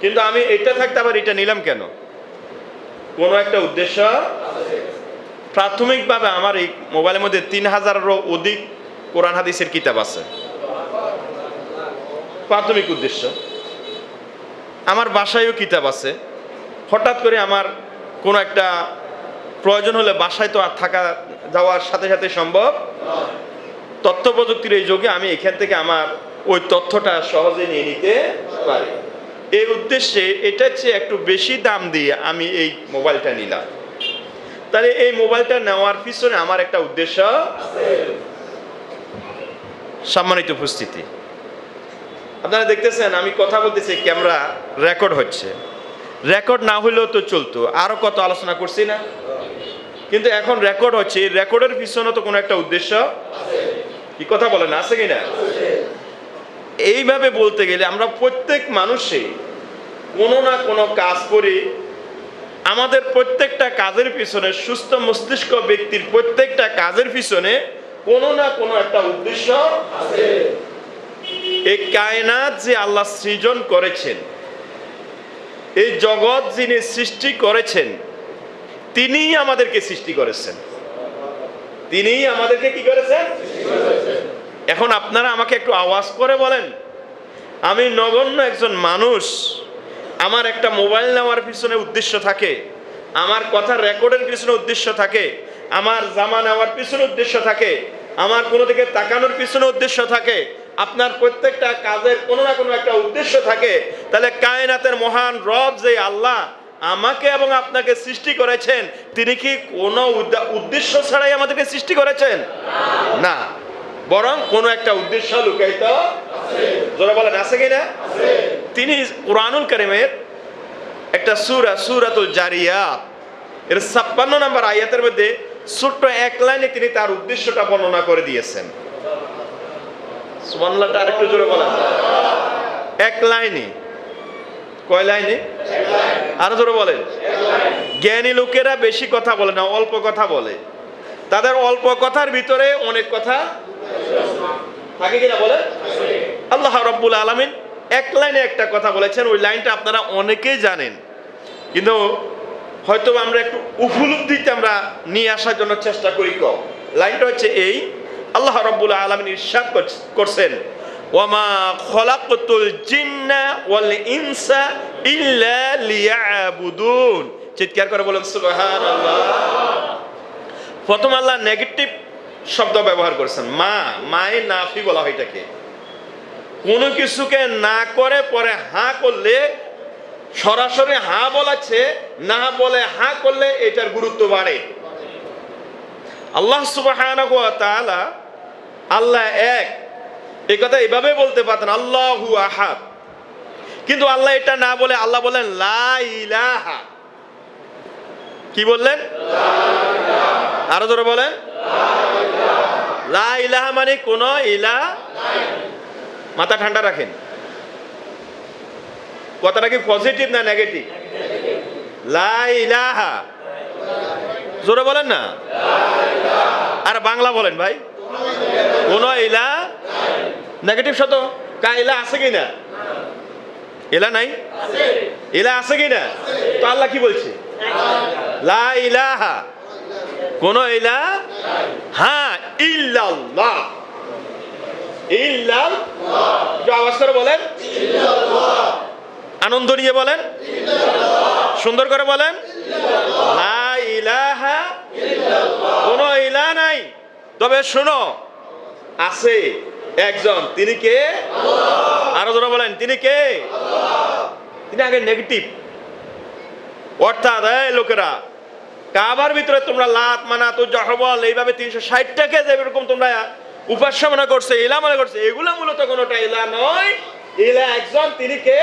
কিন্তু আমি এটা থাকতে আবার এটা নিলাম কেন? কোনো একটা উদ্দেশ্য? প্রাথমিকভাবে আমার এই মোবাইলের মধ্যে তিন হাজারেরও অধিক কোরআন হাদিসের কিতাব আছে। প্রাথমিক উদ্দেশ্য। আমার বাসায়ও কিতাব আছে। হঠাৎ করে আমার কোনো একটা প্রয়োজন হলে বাসায় তো আর থাকা, যাওয়ার সাথে সাথে সম্ভব তথ্য প্রযুক্তির এই যুগে আমি এখান থেকে আমার ওই তথ্যটা সহজে নিয়ে নিতে পারি। এই উদ্দেশ্যে এটার চেয়ে একটু বেশি দাম দিয়ে আমি এই মোবাইলটা নিলাম। তাহলে এই মোবাইলটা নেওয়ার পিছনে আমার একটা উদ্দেশ্য সম্মানিত উপস্থিতি। আপনারা দেখতেছেন, আমি কথা বলতেছি, ক্যামেরা রেকর্ড হচ্ছে। রেকর্ড না হলেও তো চলতো। আরও কত আলোচনা করছি না? কিন্তু এখন রেকর্ড হচ্ছে। এই রেকর্ডের পিছনে তো কোনো একটা উদ্দেশ্য কি কথা বলেন? আছে কি না এইভাবে বলতে গেলে আমরা প্রত্যেক মানুষে কোনো না কোনো কাজ করি আমাদের প্রত্যেকটা কাজের পিছনে সুস্থ মস্তিষ্ক ব্যক্তির প্রত্যেকটা কাজের পিছনে কোনো না কোনো একটা উদ্দেশ্য আছে। এই কায়নাত যে আল্লাহ সৃজন করেছেন এই জগৎ যিনি সৃষ্টি করেছেন, তিনিই আমাদেরকে সৃষ্টি করেছেন। তিনিই আমাদেরকে কি করেছেন। এখন আপনারা আমাকে একটু আওয়াজ করে বলেন। আমি নগণ্য একজন মানুষ। আমার একটা মোবাইল নেওয়ার পিছনে উদ্দেশ্য থাকে। আমার কথা রেকর্ডের পিছনে উদ্দেশ্য থাকে। আমার জামা নেওয়ার পিছনে উদ্দেশ্য থাকে। আমার কোনো দিকে তাকানোর পিছনে উদ্দেশ্য থাকে। আপনার প্রত্যেকটা কাজের কোনো না কোনো একটা উদ্দেশ্য থাকে। তাহলে কায়নাতের মহান রব যে আল্লাহ আমাকে এবং আপনাকে সৃষ্টি করেছেন, তিনি কি কোনো উদ্দা- উদ্দেশ্য ছাড়াই আমাদেরকে সৃষ্টি করেছেন? না। বরং কোনো একটা উদ্দেশ্য লুকাইত যারা বলেন আছে কিনা? তিনি কোরআনুল করিমের একটা সুরা সুরাতুল জারিয়াত। এর ছাপ্পান্ন নম্বর আয়াতের মধ্যে ছোট্ট এক লাইনে তিনি তার উদ্দেশ্যটা বর্ণনা করে দিয়েছেন। সুবহানাল্লাহটা আরেকটু জোরে বলেন। এক লাইনে। কয় লাইনে? আরও জোরে বলেন। জ্ঞানী লোকেরা বেশি কথা বলে না অল্প কথা বলে। তাদের অল্প কথার ভিতরে অনেক কথা থাকে কিনা বলে? আল্লাহ রব্বুল আলমিন এক লাইনে একটা কথা বলেছেন, ওই লাইনটা আপনারা অনেকেই জানেন। কিন্তু হয়তো আমরা একটু উপলব্ধিতে আমরা নিয়ে আসার জন্য চেষ্টা করি কম। লাইনটা হচ্ছে এই, আল্লাহ রব্বুল আলমিন ইরশাদ করছেন, ওয়ামা খলাকতুল জিন্না ওয়াল ইনসা ইল্লা লিয়াবুদুন। চিৎকার করে বলেন, সুবহানাল্লাহ। প্রথম আল্লাহ নেগেটিভ শব্দ ব্যবহার করেছেন। মা, মায়ে নাফি বলা হয় এটাকে। কোনো কিছুকে না করে পরে হা করলে, সরাসরি হা বলাচ্ছে, না বলে হা করলে এটার গুরুত্ব বাড়ে। আল্লাহ তাআলা আল্লাহ এক। এই কথা এভাবে বলতে পারতেন, আল্লাহু আহাদ। কিন্তু আল্লাহ এটা না বলে, আল্লাহ বলেন লা ইলাহা। কি বললেন? আরও ধরে বলেন। লা ইলাহা মানে কোন ইলা মাথা ঠান্ডা রাখেন। কথাটা কি পজিটিভ না নেগেটিভ লা ইলাহা। জোরে বলেন না। আর বাংলা বলেন ভাই। কোন ইলা নেগেটিভ শত। কা ইলা আছে কি না? এলা নাই? এলা আছে কি না? তো আল্লাহ কি বলছে? লা ইলাহা। কোন ইলা হ্যাঁ ইল্লাল্লাহ। ইল্লাল আওয়াজ করে বলেন। আনন্দ নিয়ে বলেন। সুন্দর করে বলেন। লা ইলাহা কোন ইলা নাই। তবে শোনো, আছে একজন, তিনি কে? আরও জোরে বলেন, তিনি কে? তিনি আগে নেগেটিভ অর্থাৎ লোকেরা কাবার ভিতরে তোমরা লাত, মানা তো জহবল এইভাবে তিনশো ষাটটাকে যেরকম তোমরা উপাস্য মনে করছে, ইলা মনে করছে। এগুলো মূলত কোনোটা ইলা নয়, ইলা একজন, তিনি কে?